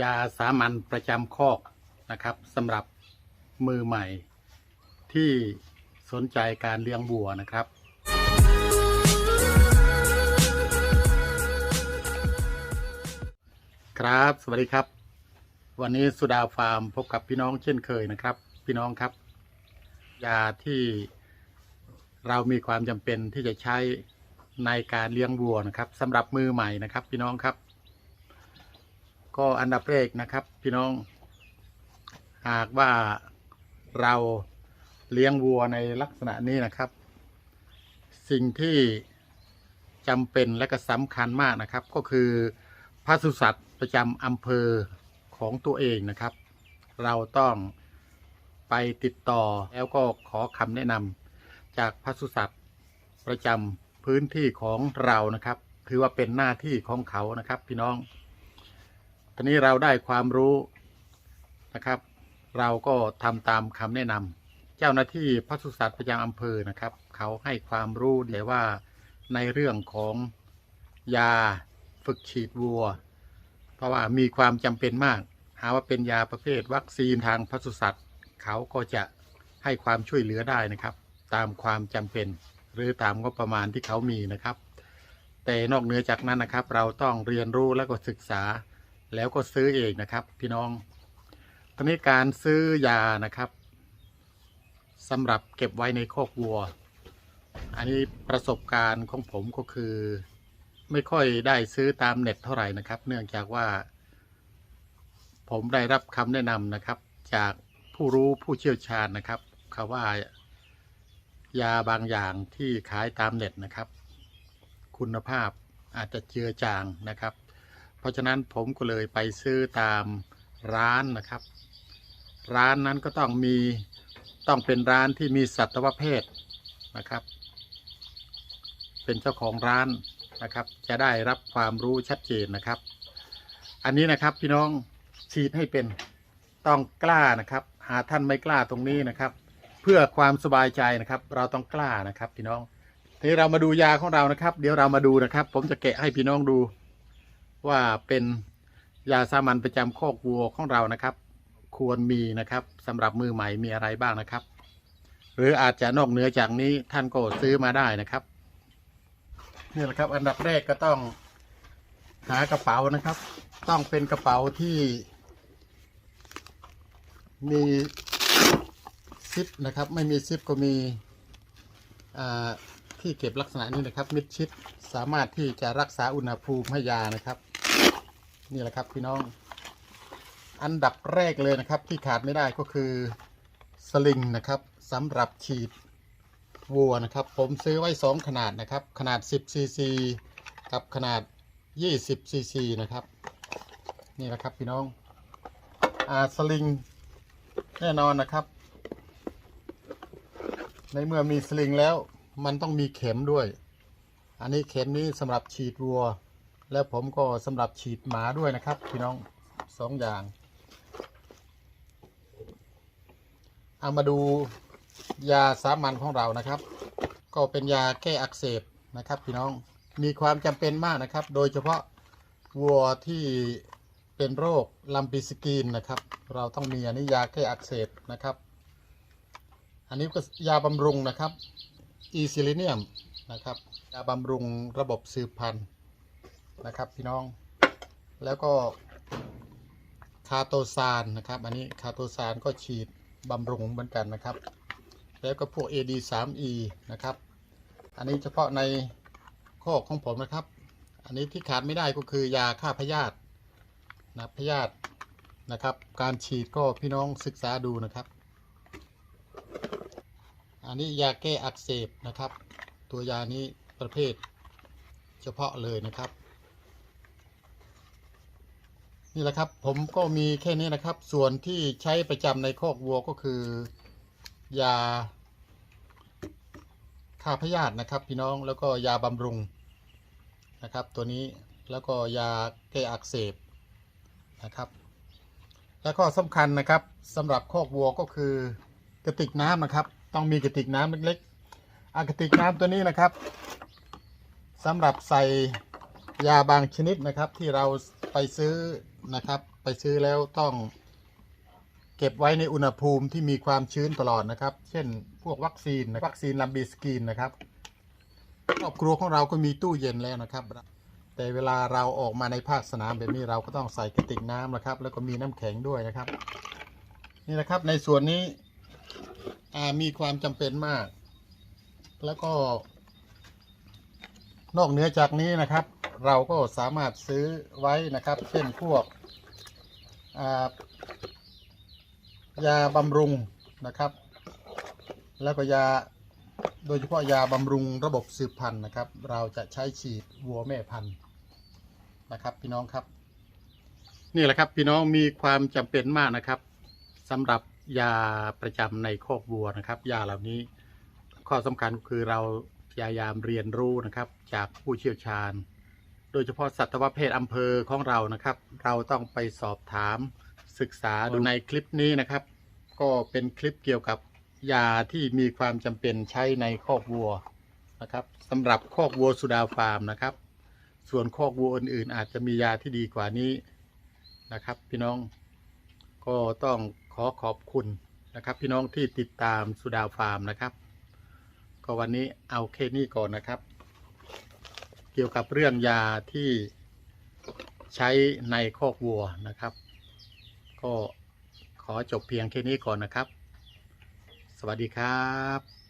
ยาสามัญประจำคอกนะครับสำหรับมือใหม่ที่สนใจการเลี้ยงบัวนะครับ ครับสวัสดีครับ วันนี้สุดาฟาร์มพบกับพี่น้องเช่นเคยนะครับ พี่น้องครับ ยาที่เรามีความจำเป็นที่จะใช้ในการเลี้ยงวัวนะครับสำหรับมือใหม่นะครับ พี่น้องครับ ก็อันดับแรกนะครับ พี่น้อง หากว่าเราเลี้ยงวัวในลักษณะนี้นะครับ สิ่งที่จำเป็นและก็สำคัญมากนะครับ ก็คือพระสุสัตว์ประจำอำเภอของตัวเองนะครับ เราต้องไปติดต่อแล้วก็ขอคำแนะนำจากพระสุสัตว์ประจำพื้นที่ของเรานะครับ ถือว่าเป็นหน้าที่ของเขานะครับ พี่น้อง ตอนนี้เราได้ความรู้นะครับ เราก็ทำตามคำแนะนำเจ้าหน้าที่พระสุสัตว์ประจำอำเภอนะครับ เขาให้ความรู้เดี๋ยวว่าในเรื่องของยาฝึกฉีดวัว เพราะว่ามีความจำเป็นมาก หาว่าเป็นยาประเภทวัคซีนทางพสุสัตว์เขาก็จะให้ความช่วยเหลือได้นะครับ ตามความจำเป็นหรือตามงบประมาณที่เขามีนะครับ แต่นอกเหนือจากนั้นนะครับ เราต้องเรียนรู้แล้วก็ศึกษา แล้วก็ซื้อเองนะครับ พี่น้องตอนนี้การซื้อยานะครับสำหรับเก็บไว้ในคอกวัว อันนี้ประสบการณ์ของผมก็คือ ไม่ค่อยได้ซื้อตามเน็ตเท่าไหร่นะครับ เนื่องจากว่า ผมได้รับคำแนะนำนะครับ จากผู้รู้ผู้เชี่ยวชาญนะครับเขาว่ายาบางอย่างที่ขายตามเน็ตนะครับ คุณภาพอาจจะเจือจางนะครับ ราะฉะนั้นผมก็เลยไปซื้อตามร้านนะครับ ร้านนั้นก็ต้องมีต้องเป็นร้านที่มีสัตวแพทย์นะครับ เป็นเจ้าของร้านนะครับ จะได้รับความรู้ชัดเจนนะครับ อันนี้นะครับพี่น้องฉีดให้เป็นต้องกล้านะครับ หาท่านไม่กล้าตรงนี้นะครับ เพื่อความสบายใจนะครับ เราต้องกล้านะครับพี่น้องทีนี้เรามาดูยาของเรานะครับ เดี๋ยวเรามาดูนะครับ ผมจะแกะให้พี่น้องดู ว่าเป็นยาสามัญประจำคอกวัวของเรานะครับ ควรมีนะครับสำหรับมือใหม่มีอะไรบ้างนะครับ หรืออาจจะนอกเหนือจากนี้ท่านก็ซื้อมาได้นะครับนี่แหละครับ อันดับแรกก็ต้องหากระเป๋านะครับ ต้องเป็นกระเป๋าที่มีซิปนะครับ ไม่มีซิปก็มีที่เก็บลักษณะนี้นะครับ มิดชิดสามารถที่จะรักษาอุณหภูมิให้ยานะครับ นี่แหละครับพี่น้อง อันดับแรกเลยนะครับ ที่ขาดไม่ได้ก็คือสลิงนะครับสำหรับฉีดวัวนะครับ ผมซื้อไว้ 2 ขนาดนะครับ ขนาด 10ซีซีกับขนาด 20ซีซีนะครับ นี่แหละครับพี่น้องอาสลิงแน่นอนนะครับ ในเมื่อมีสลิงแล้วมันต้องมีเข็มด้วย อันนี้เข็มนี้สำหรับฉีดวัว แล้วผมก็สำหรับฉีดหมาด้วยนะครับ พี่น้องสองอย่าง เอามาดูยาสามัญของเรานะครับ ก็เป็นยาแก้อักเสบนะครับ พี่น้องมีความจำเป็นมากนะครับ โดยเฉพาะวัวที่เป็นโรคลัมปิสกีนนะครับ เราต้องมีอันนี้ยาแก้อักเสบนะครับ อันนี้ก็ยาบำรุงนะครับอีซิลิเนียมนะครับยาบำรุงระบบสืบพันธุ์ นะครับพี่น้อง แล้วก็คาโตซานนะครับ อันนี้คาโตซานก็ฉีดบำรุงเหมือนกันนะครับ แล้วก็พวก AD3E นะครับ อันนี้เฉพาะในข้อของผมนะครับ อันนี้ที่ขาดไม่ได้ก็คือยาฆ่าพยาธินะพยาธินะครับ การฉีดก็พี่น้องศึกษาดูนะครับ อันนี้ยาแก้อักเสบนะครับ ตัวยานี้ประเภทเฉพาะเลยนะครับ นี่แหละครับ ผมก็มีแค่นี้นะครับ ส่วนที่ใช้ประจำในคอกวัวก็คือยาฆ่าพยาธินะครับ พี่น้องแล้วก็ยาบำรุงนะครับ ตัวนี้แล้วก็ยาแก้อักเสบนะครับ แล้วก็สำคัญนะครับสำหรับคอกวัวก็คือกระติกน้ำนะครับ ต้องมีกระติกน้ำเล็กๆอากระติกน้ำตัวนี้นะครับสำหรับใส่ยาบางชนิดนะครับที่เรา ไปซื้อนะครับ ไปซื้อแล้วต้อง เก็บไว้ในอุณหภูมิที่มีความชื้นตลอดนะครับ เช่น พวกวัคซีนนะวัคซีนลัมบีสกีนนะครับครอบครัวของเราก็มีตู้เย็นแล้วนะครับ แต่เวลาเราออกมาในภาคสนามแบบนี้เราก็ต้องใส่กระติกน้ำนะครับ แล้วก็มีน้ำแข็งด้วยนะครับ นี่นะครับในส่วนนี้มีความจำเป็นมาก แล้วก็ นอกเหนือจากนี้นะครับ เราก็สามารถซื้อไว้นะครับ เช่นพวกยาบำรุงนะครับ แล้วก็ยาโดยเฉพาะยาบำรุงระบบสืบพันธุ์นะครับ เราจะใช้ฉีดวัวแม่พันธุ์นะครับ พี่น้องครับ นี่แหละครับพี่น้องมีความจำเป็นมากนะครับสำหรับยาประจำในคอกวัวนะครับ ยาเหล่านี้ข้อสำคัญคือเราพยายามเรียนรู้นะครับ จากผู้เชี่ยวชาญ ดยเฉพาะสัตวแพทย์อำเภอของเรานะครับ เราต้องไปสอบถามศึกษาดูในคลิปนี้นะครับ ก็เป็นคลิปเกี่ยวกับยาที่มีความจำเป็นใช้ในคอกวัวนะครับสำหรับคอกวัวสุดาฟาร์มนะครับ ส่วนคอกวัวอื่นๆ อาจจะมียาที่ดีกว่านี้นะครับ พี่น้องก็ต้องขอขอบคุณนะครับ พี่น้องที่ติดตามสุดาฟาร์มนะครับ ก็วันนี้เอาแค่นี้ก่อนนะครับ เกี่ยวกับเรื่องยาที่ใช้ในคอกวัวนะครับ ก็ขอจบเพียงแค่นี้ก่อนนะครับ สวัสดีครับ